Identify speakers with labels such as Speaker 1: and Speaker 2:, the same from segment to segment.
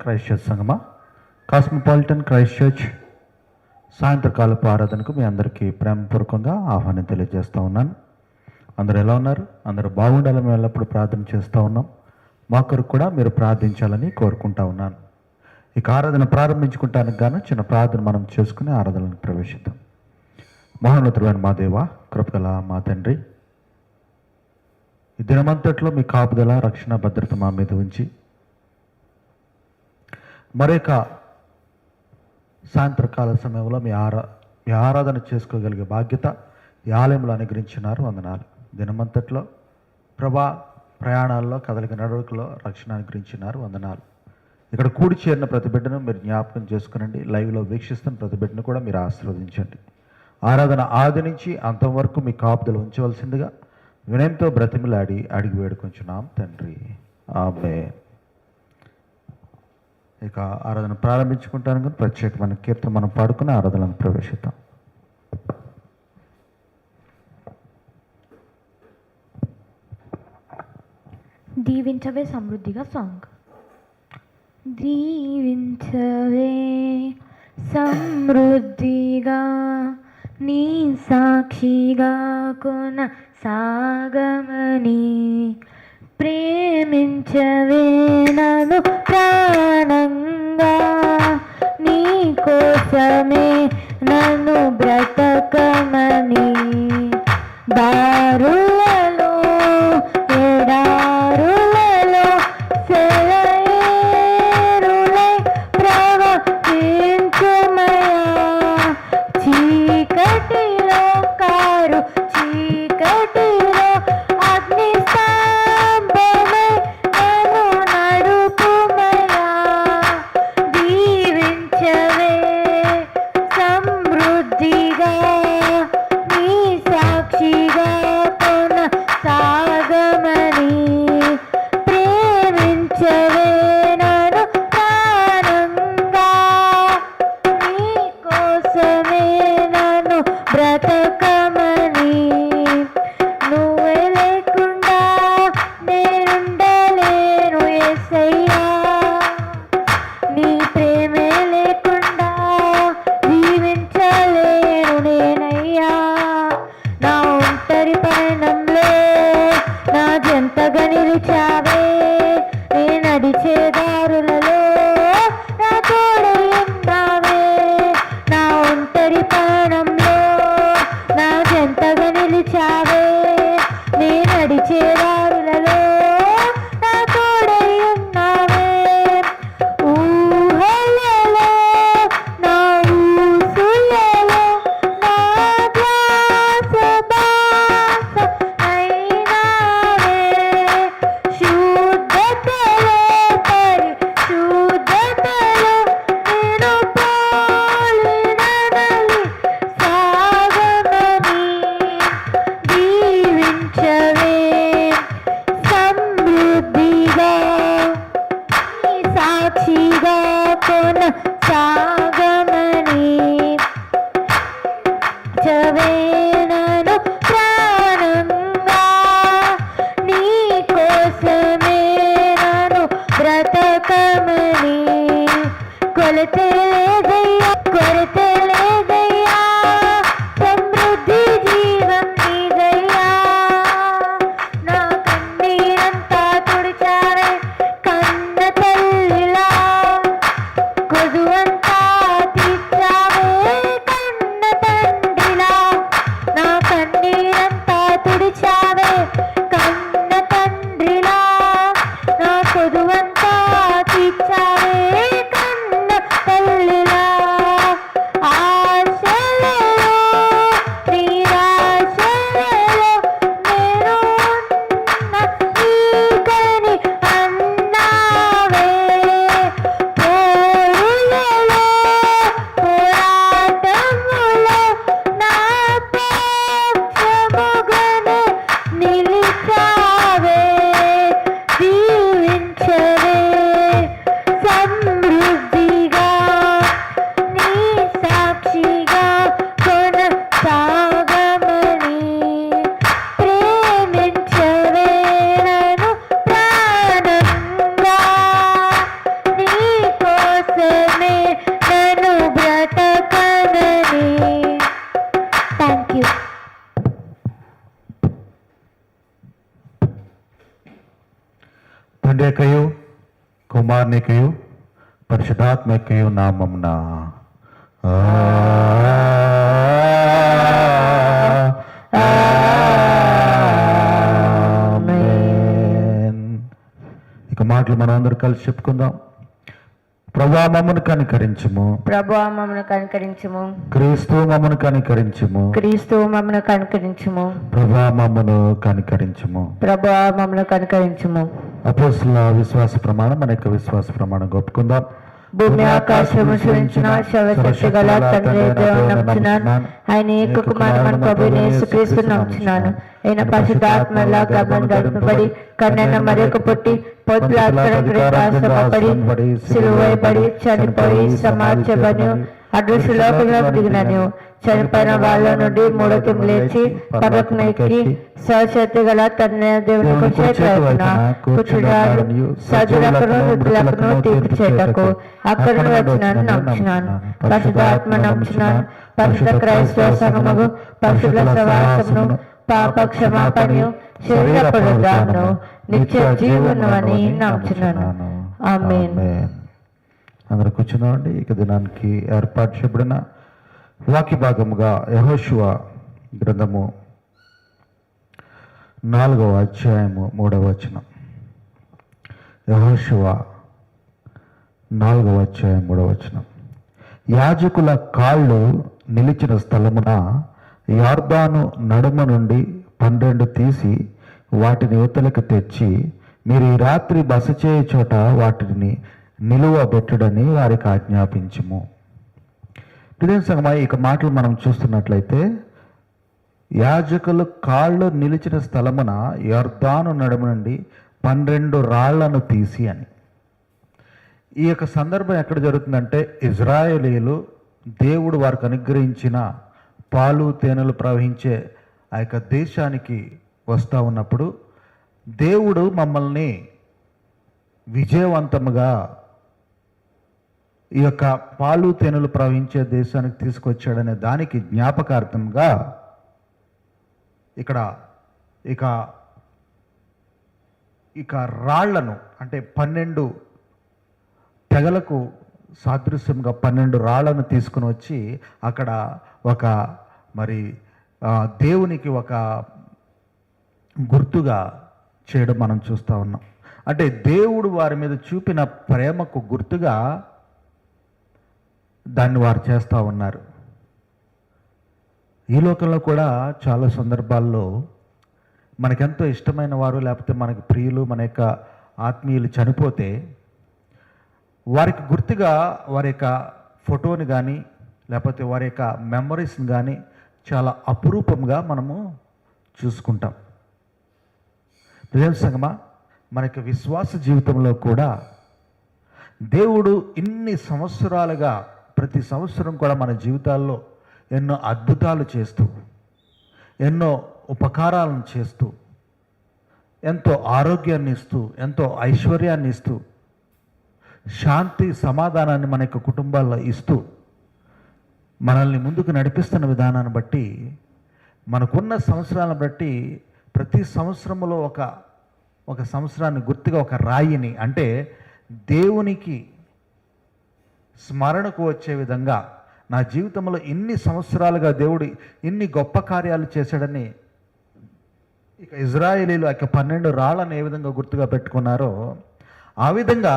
Speaker 1: Christ church సంగమా cosmopolitan Christ church సాయంత్రకాలపు ఆరాధనకు మీ అందరికీ ప్రేమపూర్వకంగా ఆహ్వానం తెలియజేస్తూ ఉన్నాను. అందరూ ఎలా ఉన్నారు? అందరూ బాగుండాలని మేము ఎల్లప్పుడూ ప్రార్థన చేస్తూ ఉన్నాం. మా కొరకు కూడా మీరు ప్రార్థించాలని కోరుకుంటా ఉన్నాను. ఇక ఆరాధన ప్రారంభించుకుంటానికి గాను చిన్న ప్రార్థన మనం చేసుకుని ఆరాధనకు ప్రవేశిద్దాం. మహోన్నతులైన మా దేవ కృపగల మా తండ్రి ఈ దినమంతట్లో మీ కాపుదల రక్షణ భద్రత మా మీద ఉంచి మరొక సాయంత్రకాల సమయంలో మీ ఆరా మీ ఆరాధన చేసుకోగలిగే బాధ్యత ఈ ఆలయంలో అనుగ్రహించినారు. వందనాలు. దినమంతట్లో ప్రభా ప్రయాణాల్లో కదలిక నడవడికలో రక్షణ అనుగ్రహించినారు. వందనాలు. ఇక్కడ కూడి చేరిన ప్రతి బిడ్డను మీరు జ్ఞాపకం చేసుకునండి. లైవ్లో వీక్షిస్తున్న ప్రతి బిడ్డను కూడా మీరు ఆశీర్వదించండి. ఆరాధన ఆది నుంచి అంతం వరకు మీ కాపుదలు ఉంచవలసిందిగా వినయంతో బ్రతిమిలాడి అడిగి వేడుకుంటున్నాం తండ్రి. ఆమె ఇక ఆరాధన ప్రారంభించుకుంటాను కానీ ప్రత్యేకమైన కీర్తన మనం పాడుకుని ఆరాధనను ప్రవేశిద్దాం.
Speaker 2: దీవించవే సమృద్ధిగా సాంగ్. దీవించవే సమృద్ధిగా నీ సాక్షిగా కొన సాగమని ప్రేమించవే నన్ను ప్రాణంగా. నీ కోసమే నన్ను బ్రతకమని. దారులలో ఎడారులలో సెలయేరులై ప్రవహించుమయా. చీకటిలో కారు బ్రతకమని నువ్వే లేకుండా నేనుండలేను ఎసయ్యా నీ ప్రేమే లేకుండా జీవించలేను నేనయ్యా. నా ఒంటరి పయనంలో నా జంతగా నిలిచావే. నే నడిచే దారులలో నా తోడై ఉన్నావే. నా ఒంటరి పయనంలో
Speaker 1: করতে కుమారునికయు పరిశుధాత్మకయు నామమున ఆమేన్. ఇక మాటలు మనం అందరూ కలిసి చెప్పుకుందాం ప్రభా మమ్మను కనికరించము.
Speaker 2: ప్రభు మమ్మను కనుకరించుము.
Speaker 1: క్రీస్తు మమ్మను కనికరించము.
Speaker 2: క్రీస్తు మమ్మను కనుకరించుము.
Speaker 1: ప్రభా మమ్మను కనికరించము.
Speaker 2: ప్రభు మమ్మను కనుకరించుము.
Speaker 1: అపోస్తుల విశ్వాస ప్రమాణం మన యొక్క విశ్వాస ప్రమాణం ఒప్పుకుందాం
Speaker 2: భూమి ఆకాశము సృజించిన సర్వశక్తి గల తండ్రి నమ్ముచున్నాను. ఆయన ఏక కుమారు మన ప్రభు యేసుక్రీస్తు నమ్ముచున్నాను. ఆయన పరిశుద్ధాత్మల గమనం గడపబడి కన్నెన మరొక పుట్టి పొత్తులాపడి సిలువైబడి చనిపోయి దిగినను. చనిపోయిన వాళ్ళ నుండి మూడకి లేచి పర్వతం ఎక్కి గల తన దేవునికి కూర్చేతన కూర్చున్నాడు సజులకును వృద్ధులకును తీర్పు చేటకు అక్కడ వచ్చినాను నమ్ముచున్నాను. పరిశుధాత్మ నమ్ముచున్నాను. పరిశుద్ధ క్రైస్తవ సంగమగు పరిశుద్ధ సవాసమును పాప క్షమాపణయు శరీర పునరుద్ధారను నిత్య జీవను అని నమ్ముచున్నాను. ఆమేన్.
Speaker 1: అందరు కూర్చున్నామండి ఇక దినానికి ఏర్పాటు చేయబడిన వాక్య భాగముగా యహోశువ గ్రంథము నాలుగవ అధ్యాయము మూడవ వచనం. యహోశువ నాలుగవ అధ్యాయం మూడవ వచనం. యాజకుల కాళ్ళు నిలిచిన స్థలమున యార్దాను నడుమ నుండి పన్నెండు తీసి వాటిని యువతలకు తెచ్చి మీరు ఈ రాత్రి బస చేయ చోట వాటిని నిలువ పెట్టుడని వారికి ఆజ్ఞాపించము. ఇదే సంగమా ఇక మాటలు మనం చూస్తున్నట్లయితే యాజకులు కాళ్ళు నిలిచిన స్థలమున యర్దాను నడుము నుండి పన్నెండు రాళ్ళను తీసి అని. ఈ యొక్క సందర్భం ఎక్కడ జరుగుతుందంటే ఇజ్రాయేలీలు దేవుడు వారికి అనుగ్రహించిన పాలు తేనెలు ప్రవహించే ఆ యొక్క దేశానికి వస్తూ ఉన్నప్పుడు దేవుడు మమ్మల్ని విజయవంతముగా ఈ యొక్క పాలు తేనెలు ప్రవహించే దేశానికి తీసుకొచ్చాడనే దానికి జ్ఞాపకార్థంగా ఇక్కడ ఇక ఇక రాళ్ళను అంటే పన్నెండు తెగలకు సాదృశ్యంగా పన్నెండు రాళ్ళను తీసుకుని వచ్చి అక్కడ ఒక మరి దేవునికి ఒక గుర్తుగా చేయడం మనం చూస్తూ ఉన్నాం. అంటే దేవుడు వారి మీద చూపిన ప్రేమకు గుర్తుగా దాన్ని వారు చేస్తూ ఉన్నారు. ఈ లోకంలో కూడా చాలా సందర్భాల్లో మనకెంతో ఇష్టమైన వారు లేకపోతే మనకి ప్రియులు మన యొక్క ఆత్మీయులు చనిపోతే వారికి గుర్తుగా వారి యొక్క ఫోటోని కానీ లేకపోతే వారి యొక్క మెమరీస్ని కానీ చాలా అపురూపంగా మనము చూసుకుంటాం. ప్రేమ సంగమా మన యొక్క విశ్వాస జీవితంలో కూడా దేవుడు ఇన్ని సంవత్సరాలుగా ప్రతి సంవత్సరం కూడా మన జీవితాల్లో ఎన్నో అద్భుతాలు చేస్తూ ఎన్నో ఉపకారాలను చేస్తూ ఎంతో ఆరోగ్యాన్ని ఇస్తూ ఎంతో ఐశ్వర్యాన్ని ఇస్తూ శాంతి సమాధానాన్ని మన యొక్క కుటుంబాల్లో ఇస్తూ మనల్ని ముందుకు నడిపిస్తున్న విధానాన్ని బట్టి మనకున్న సంవత్సరాలను బట్టి ప్రతి సంవత్సరంలో ఒక ఒక సంవత్సరాన్ని గుర్తుగా ఒక రాయిని అంటే దేవునికి స్మరణకు వచ్చే విధంగా నా జీవితంలో ఇన్ని సంవత్సరాలుగా దేవుడు ఇన్ని గొప్ప కార్యాలు చేశాడని ఇక ఇజ్రాయేలీలు ఆ యొక్క పన్నెండు రాళ్ళను ఏ విధంగా గుర్తుగా పెట్టుకున్నారో ఆ విధంగా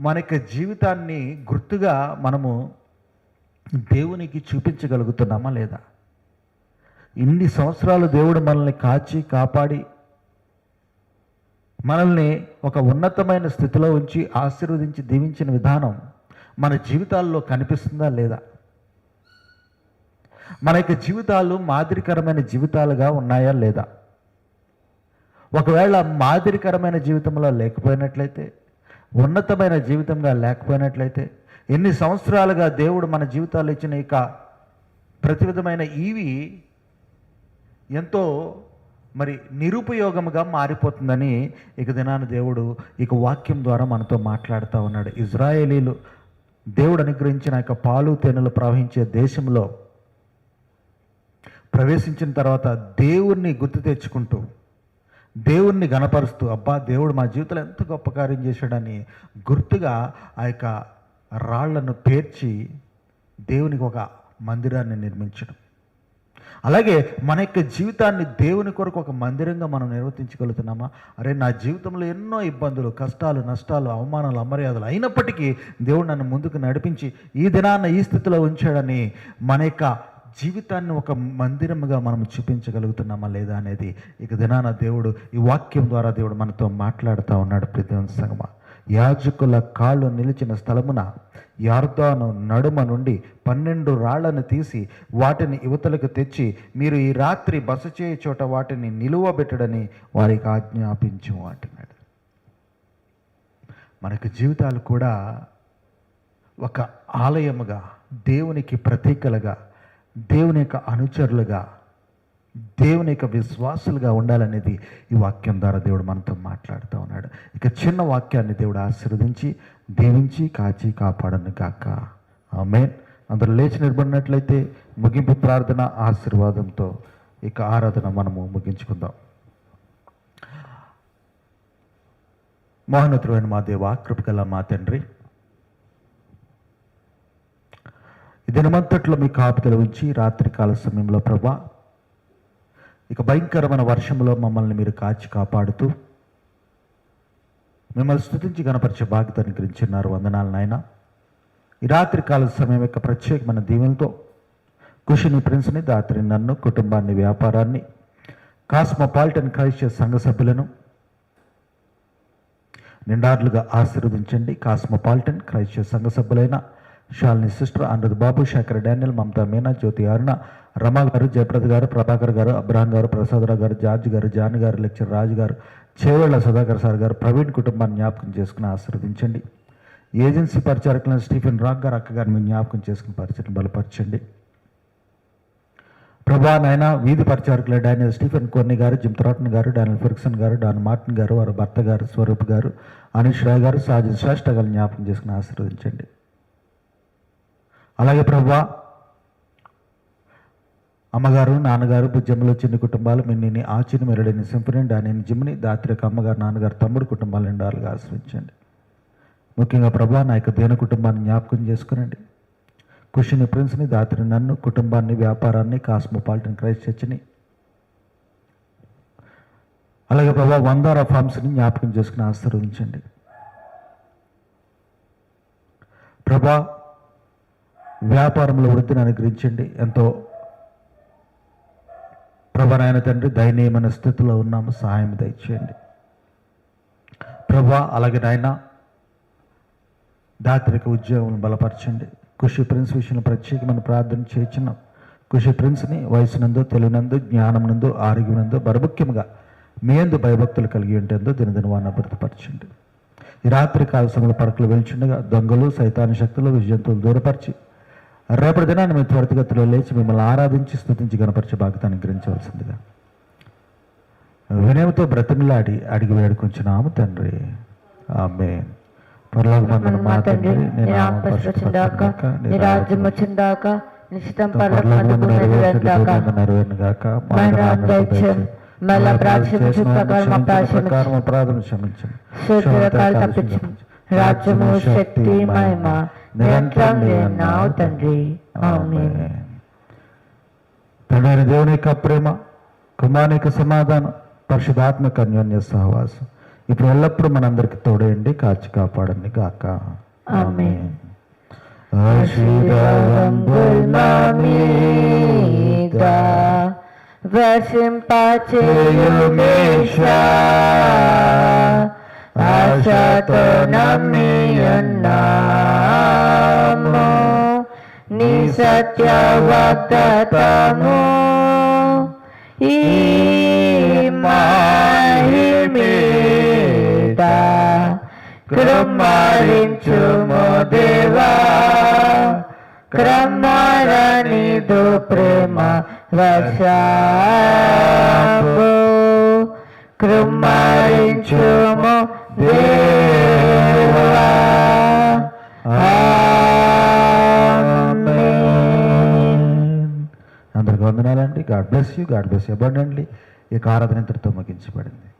Speaker 1: మన యొక్క జీవితాన్ని గుర్తుగా మనము దేవునికి చూపించగలుగుతున్నామా లేదా? ఇన్ని సంవత్సరాలు దేవుడు మనల్ని కాచి కాపాడి మనల్ని ఒక ఉన్నతమైన స్థితిలో ఉంచి ఆశీర్వదించి దీవించిన విధానం మన జీవితాల్లో కనిపిస్తుందా లేదా? మన యొక్క జీవితాలు మాదిరికరమైన జీవితాలుగా ఉన్నాయా లేదా? ఒకవేళ మాదిరికరమైన జీవితంలో లేకపోయినట్లయితే ఉన్నతమైన జీవితంగా లేకపోయినట్లయితే ఎన్ని సంవత్సరాలుగా దేవుడు మన జీవితాలు ఇచ్చిన ఇక ప్రతి విధమైన ఈవి ఎంతో మరి నిరుపయోగముగా మారిపోతుందని ఇక దినాన దేవుడు ఇక వాక్యం ద్వారా మనతో మాట్లాడుతూ ఉన్నాడు. ఇజ్రాయేలీలు దేవుడు అనుగ్రహించిన యొక్క పాలు తేనెలు ప్రవహించే దేశంలో ప్రవేశించిన తర్వాత దేవుణ్ణి గుర్తు తెచ్చుకుంటూ దేవుణ్ణి గణపరుస్తూ అబ్బా దేవుడు మా జీవితంలో ఎంత గొప్ప కార్యం చేశాడని గుర్తుగా ఆ యొక్క రాళ్ళను పేర్చి దేవునికి ఒక మందిరాన్ని నిర్మించడం. అలాగే మన యొక్క జీవితాన్ని దేవుని కొరకు ఒక మందిరంగా మనం నిర్వర్తించగలుగుతున్నామా? అరే నా జీవితంలో ఎన్నో ఇబ్బందులు కష్టాలు నష్టాలు అవమానాలు అమర్యాదలు అయినప్పటికీ దేవుడు నన్ను ముందుకు నడిపించి ఈ దినాన్న ఈ స్థితిలో ఉంచాడని మన యొక్క జీవితాన్ని ఒక మందిరముగా మనం చూపించగలుగుతున్నామా లేదా అనేది ఇక దినాన దేవుడు ఈ వాక్యం ద్వారా దేవుడు మనతో మాట్లాడుతూ ఉన్నాడు. ప్రతి సంగమా. యాజకుల కాళ్ళు నిలిచిన స్థలమున యార్దాను నడుమ నుండి పన్నెండు రాళ్ళను తీసి వాటిని యువతలకు తెచ్చి మీరు ఈ రాత్రి బస చేయ చోట వాటిని నిలువబెట్టడని వారికి ఆజ్ఞాపించు అంటున్నాడు. మనకు జీవితాలు కూడా ఒక ఆలయముగా దేవునికి ప్రతీకలుగా దేవుని యొక్క అనుచరులుగా దేవుని యొక్క విశ్వాసులుగా ఉండాలనేది ఈ వాక్యం ద్వారా దేవుడు మనతో మాట్లాడుతూ ఉన్నాడు. ఇక చిన్న వాక్యాన్ని దేవుడు ఆశీర్వదించి దీవించి కాచి కాపాడను గాక. ఆమె అందరూ లేచి నిలబడినట్లయితే ముగింపు ప్రార్థన ఆశీర్వాదంతో ఇక ఆరాధన మనము ముగించుకుందాం. మోహనతుడైన మా దేవ కృపగల మా తండ్రి ఈ దినమంతట్లో మీ కాపుదలు ఉంచి రాత్రికాల సమయంలో ప్రభా ఇక భయంకరమైన వర్షంలో మమ్మల్ని మీరు కాచి కాపాడుతూ మిమ్మల్ని స్థుతించి గణపరిచే బాధ్యత అనుగ్రహించున్నారు వందనాలు నాయన. ఈ రాత్రి కాల సమయం యొక్క ప్రత్యేకమైన దీవెనతో కుషిని ప్రిన్స్ని దాత్రి నన్ను కుటుంబాన్ని వ్యాపారాన్ని కాస్మోపాలిటన్ క్రైస్త సంఘ సభ్యులను నిండార్లుగా ఆశీర్వదించండి. కాస్మోపాలిటన్ క్రైస్త సంఘ సభ్యులైన షాలిని సిస్టర్ అనురుద్ బాబు శేఖర్ డానియల్ మమతా మీనా జ్యోతి అరుణ రమ గారు జయప్రద గారు ప్రభాకర్ గారు అబ్రహం గారు ప్రసాదరావు గారు జార్జ్ గారు జాన్ గారు లెక్చర్ రాజు గారు చేవేళ్ళ సుధాకర్ సార్ గారు ప్రవీణ్ కుటుంబాన్ని జ్ఞాపకం చేసుకుని ఆశీర్వదించండి. ఏజెన్సీ పరిచారకులను స్టీఫెన్ రాక్ గారు అక్క గారిని మీరు జ్ఞాపకం చేసుకుని పరిచయం బలపరచండి. ప్రభా నాయన వీధి పరిచారకులు డానియల్ స్టీఫెన్ కోర్ని గారు జిమ్ త్రాటన్ గారు డానియల్ ఫెర్గ్సన్ గారు డాన్ మార్టిన్ గారు వారి భర్త గారు స్వరూప్ గారు అనీష్ రాయ్ గారు సహజ శ్రేష్ఠ గారు జ్ఞాపకం చేసుకుని ఆశీర్వదించండి. అలాగే ప్రభా అమ్మగారు నాన్నగారు బుజ్జమ్మలు చిన్న కుటుంబాలు మిన్నిని ఆచిని మెరడిని సింపుని డానిని జిమ్ని దాత్రిక అమ్మగారు నాన్నగారు తమ్ముడు కుటుంబాలు నిండాలుగా ఆశ్రయించండి. ముఖ్యంగా ప్రభా నా యొక్క దేన కుటుంబాన్ని జ్ఞాపకం చేసుకునండి. కుషిని ప్రిన్స్ని దాత్రి నన్ను కుటుంబాన్ని వ్యాపారాన్ని కాస్మోపాలిటన్ క్రైస్ట్ చర్చిని. అలాగే ప్రభా వందార ఫార్మ్స్ని జ్ఞాపకం చేసుకుని ఆశీర్వదించండి ప్రభా వ్యాపారంలో వృద్ధిని అనుగ్రహించండి. ఎంతో ప్రభనాయన తండ్రి దయనీయమైన స్థితిలో ఉన్నాము. సహాయం దయచేయండి. ప్రభా అలాగే నాయన దాత్రిక ఉద్యోగం బలపరచండి. కృషి ప్రిన్స్ విషయంలో ప్రత్యేకమైన ప్రార్థన చేయించున్నాం. కృషి ప్రిన్స్ని వయసునందు తెలివినందు జ్ఞానమునందు ఆరోగ్యమునందు బరముఖ్యంగా మీ ఎందు భయభక్తులు కలిగి ఉంటేందో దినదినవాన్ని అభివృద్ధిపరచండి. ఈ రాత్రి కాల సమయంలో పడకలు వెళ్చుండగా దొంగలు సైతాన శక్తులు విజయంతులు దూరపరిచి రేపటి దినాన్ని మీ త్వరితగతిలో లేచి మిమ్మల్ని ఆరాధించి స్తుతించి గణపరిచే బాధ్యతను గ్రహించవలసిందిగా వినయంతో బ్రతిమలాడి అడిగి వేడుకుంటున్నాము తండ్రి. ఆమె పరలోకమందున మా తండ్రి నీ నామం పరిశుద్ధపరచబడుగాక, నీ
Speaker 2: నీ రాజ్యం వచ్చిందాక నిశ్చితం
Speaker 1: పరలోకమందు. మా
Speaker 2: దయచేయం. మళ్ళా ప్రకారం మా
Speaker 1: ప్రకారం
Speaker 2: తప్పించు రాజ్యము శక్తి మహిమ. నిరంతరం నావు తండ్రి.
Speaker 1: తండ్రి. దేవుని యొక్క ప్రేమ కుమారుని యొక్క సమాధానం పరిశుధాత్మక అన్యోన్య సహవాసం. ఇప్పుడు ఎల్లప్పుడూ మనందరికి తోడేయండి కాచి కాపాడండి గాక.
Speaker 2: ఆమేన్.
Speaker 1: ఆశీర్వాదంబుల్ మా
Speaker 2: మీద వర్షింపచేయుమేషా. ఆశతో నమ్మి ఉన్నాము నీ సత్య వాగ్దతము ఈ మాయి మీద కృమ్మరించుము దేవా క్రమరణిదు ప్రేమ వర్షాపు కృమ్మరించుము
Speaker 1: అందరికి వందనాలండి. God bless you God bless abundantly ఈ కారాధన ఇంతటితో ముగించబడింది.